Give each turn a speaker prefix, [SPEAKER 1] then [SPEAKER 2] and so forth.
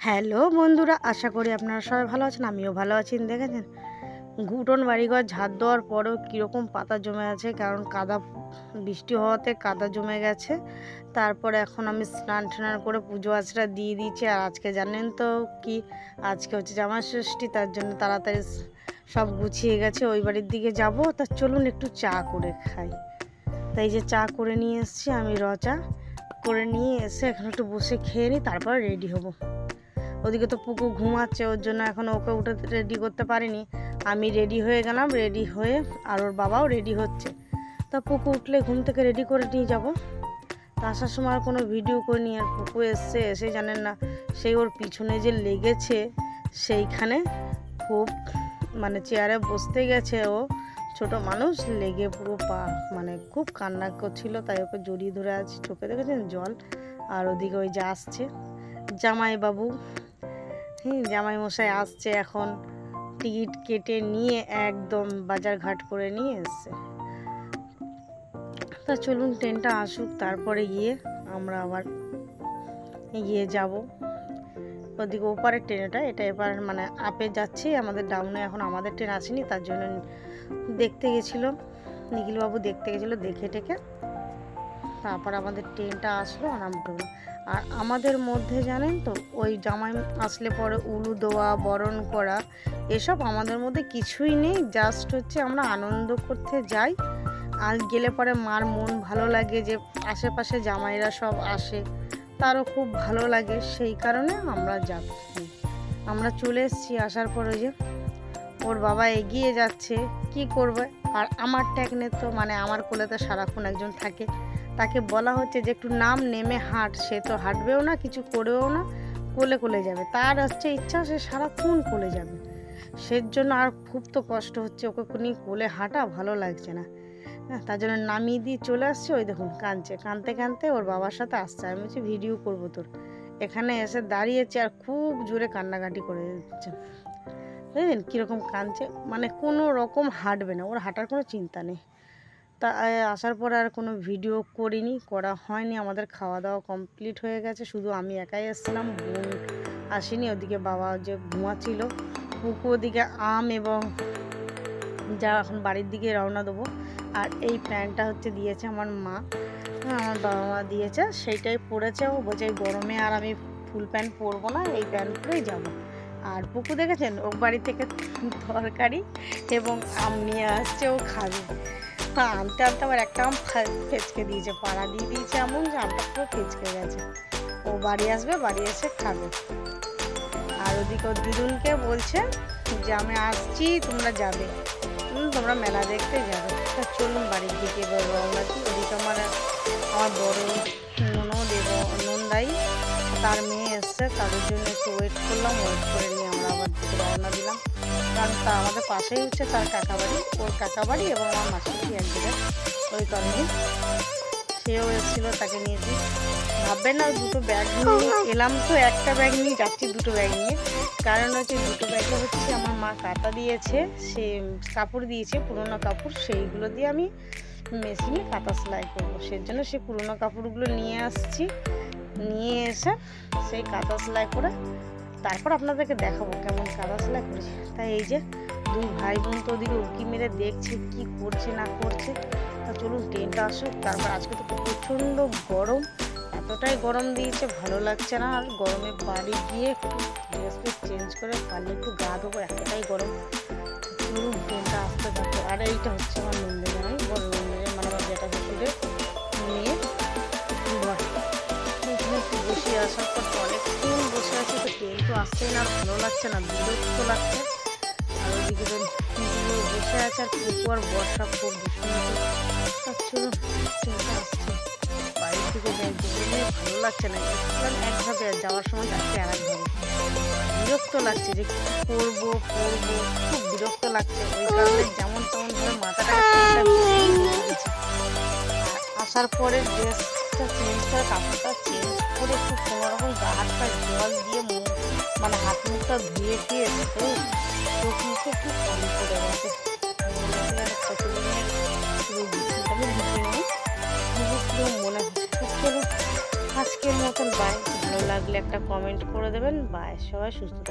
[SPEAKER 1] Hello বন্ধুরা, আশা করি আপনারা সবাই ভালো আছেন, আমিও ভালো আছি, দেখেছেন? ঘুটন বাড়িঘর ঝাড় দেওয়ার পরেও কীরকম পাতা জমে আছে, কারণ কাদা, বৃষ্টি হওয়াতে কাদা জমে গেছে। তারপরে এখন আমি স্নান টান করে পুজো আচরা দিয়ে দিয়েছি, আর আজকে জানেন তো কি? আজকে হচ্ছে জামা ষষ্ঠী, তার জন্য তাড়াতাড়ি সব গুছিয়ে গেছে, ওই বাড়ির দিকে যাব। তা চলুন একটু চা করে খাই। তাই যে চা করে নিয়ে এসেছি, আমি র চা করে নিয়ে এসে এখন একটু বসে খেয়ে নিই তারপর রেডি হব। ওদিকে তো পুকু ঘুমাচ্ছে, ওর জন্য এখন ওকে উঠে রেডি করতে পারিনি। আমি রেডি হয়ে গেলাম রেডি হয়ে আর ওর বাবাও রেডি হচ্ছে। তা পুকু উঠলে ঘুম থেকে রেডি করে নিয়ে যাব। তা আসার সময় আর কোনো ভিডিও করে করিনি আর পুকু এসছে এসে জানেন না, সেই ওর পিছনে যে লেগেছে, সেইখানে খুব মানে চেয়ারে বসতে গেছে ও। ছোট মানুষ, লেগে পুরো পা মানে খুব কান্না করছিল, তাই ওকে জড়িয়ে ধরে আছে চোখে দেখেছেন জল। আর ওদিকে ওই যে আসছে জামাইবাবু জামাই মশাই আসছে এখন টিকিট কেটে নিয়ে একদম বাজার ঘাট করে নিয়ে এসছে। তা চলুন, ট্রেনটা আসুক, তারপরে গিয়ে আমরা আবার গিয়ে যাব। ওদিকে ওপারের ট্রেনটা, এটা এবার মানে আপে যাচ্ছি, আমাদের ডাউনে এখন আমাদের ট্রেন আসেনি, তার জন্য দেখতে গেছিল নিখিলবাবু দেখতে গেছিল, দেখে টেকে তারপর আমাদের ট্রেনটা আসলো আর আমরা ঢুকলাম। আর আমাদের মধ্যে জানেন তো, ওই জামাই আসলে পরে উলু দেওয়া বরণ করা, এসব আমাদের মধ্যে কিছুই নেই। জাস্ট হচ্ছে আমরা আনন্দ করতে যাই। আর গেলে পরে মার মন ভালো লাগে যে আশেপাশে জামাইরা সব আসে, তারও খুব ভালো লাগে। সেই কারণে আমরা যাচ্ছি। আমরা চলে এসেছি আসার পরে যে ওর বাবা এগিয়ে যাচ্ছে, কি করবে? আর আমার ট্যাকনে তো মানে আমার কোলেতে সারাক্ষণ একজন থাকে। তাকে বলা হচ্ছে যে একটু নাম, নেমে হাঁট। সে তো হাঁটবেও না, কিছু করেও না, কোলে কোলে যাবে। তার হচ্ছে ইচ্ছা, সে সারাক্ষণ কোলে যাবে। সের জন্য আর খুব তো কষ্ট হচ্ছে, ওকে কোনি কোলে হাঁটা ভালো লাগছে না। হ্যাঁ তার জন্য নামিয়ে দিয়ে চলে আসছে, ওই দেখুন, কাঁদছে। কাঁদতে কাঁদতে ওর বাবার সাথে আসছে। আমি বলছি, ভিডিও করব তোর। এখানে এসে দাঁড়িয়েছে আর খুব জোরে কান্নাকাটি করে দিচ্ছে। বুঝলেন? কীরকম কাঁদছে। মানে কোনো রকম হাঁটবে না। ওর হাঁটার কোনো চিন্তা নেই। তা আসার পর আর কোনো ভিডিও করিনি করা হয়নি আমাদের খাওয়া দাওয়া কমপ্লিট হয়ে গেছে শুধু আমি একাই এসছিলাম বোন আসেনি ওদিকে বাবা যে ঘুমাচ্ছিল পুকু ওদিকে আম এবং যা এখন বাড়ির দিকে রওনা দেবো আর এই প্যান্টটা হচ্ছে দিয়েছে আমার মা হ্যাঁ, আমার বাবা মা দিয়েছে সেইটাই পরেছে ও বলছে গরমে আর আমি ফুল প্যান্ট পরবো না এই প্যান্ট পরেই যাব আর পুকু দেখেছেন ও বাড়ি থেকে তরকারি এবং আম নিয়ে আসছে ও খাবে তা আনতে আনতে আবার একটা আম ফেচকে দিয়েছে, পাড়া দিয়ে দিয়েছে এমন যে আমটা পুরো ফেচকে গেছে। ও বাড়ি আসবে, বাড়ি এসে খাবে। আর ওদিকে ওর দিদুনকে বলছে যে, আমি আসছি, তোমরা যাবে। তোমরা মেলা দেখতে যাবে। চলুন বাড়ির দিকে এবার রওনা দিই ওদিকে আমার আমার বড় ননদ এবং নন্দাই, তার মেয়ে এসছে, তাদের জন্য একটু ওয়েট করলাম ওয়েট করে নিয়ে আমরা রওনা দিলাম। কারণ তা আমাদের পাশেই হচ্ছে তার কাকা বাড়ি ওর কাকা বাড়ি এবং আমার বাড়ি এক জায়গায় ওই কারণে সেও এসেছিল তাকে নিয়েছি ভাববেন না, দুটো ব্যাগ নিয়ে এলাম তো, একটা ব্যাগ নিয়ে যাচ্ছি দুটো ব্যাগ নিয়ে। কারণ হচ্ছে দুটো ব্যাগে হচ্ছে আমার মা কাটা দিয়েছে, সে কাপড় দিয়েছে, পুরোনো কাপড়, সেইগুলো দিয়ে আমি মেশিনে কাঁথা সেলাই করব। সেই জন্য সেই পুরোনো কাপড়গুলো নিয়ে আসছি। নিয়ে এসে সেই কাঁথা সেলাই করে তারপর আপনাদেরকে দেখাবো কেমন কাঁথা সেলাই করেছি। তাই এই যে দুই ভাই বোন তো ওদিকে উকি মেরে দেখছে কি করছে, না করছে। তা চলুন ট্রেনটা আসুক, তারপর আজকে তো প্রচণ্ড গরম। এতটাই গরম দিয়েছে, ভালো লাগছে না। আর গরমে বাড়ি গিয়ে একটু ড্রেস চেঞ্জ করে পারলে একটু গা ধোবো, এতটাই গরম। চলুন ট্রেনটা আসতে থাকবে আর এইটা হচ্ছে আমার নন্দের তো আসছেই না, ভালো লাগছে না, বিরক্ত লাগছে। আর ওইদিকে তো বসে আছে, আর পুকু আর বর্ষা খুব চলুন আসছে। বাড়ির থেকে যাই গরমে ভালো লাগছে না। এসেছিলাম একভাবে যাওয়ার সময় যাচ্ছে আর একভাবে। বিরক্ত লাগছে যে করব করব, খুব বিরক্ত লাগছে। ওই কারণে যেমন তেমন ভাবে মাথাটা আসার পরে ড্রেসটা চেঞ্জ করে, কাপড়টা চেঞ্জ করে একটু কোনো রকম গা হাত জল দিয়ে মানে হাত মুখটা ধুয়ে দিয়ে চোখ মুখে খুব খালি করে গেছে মনে আজকের মতন। বাই, ভালো লাগলে একটা কমেন্ট করে দেবেন। বাই, সবাই সুস্থ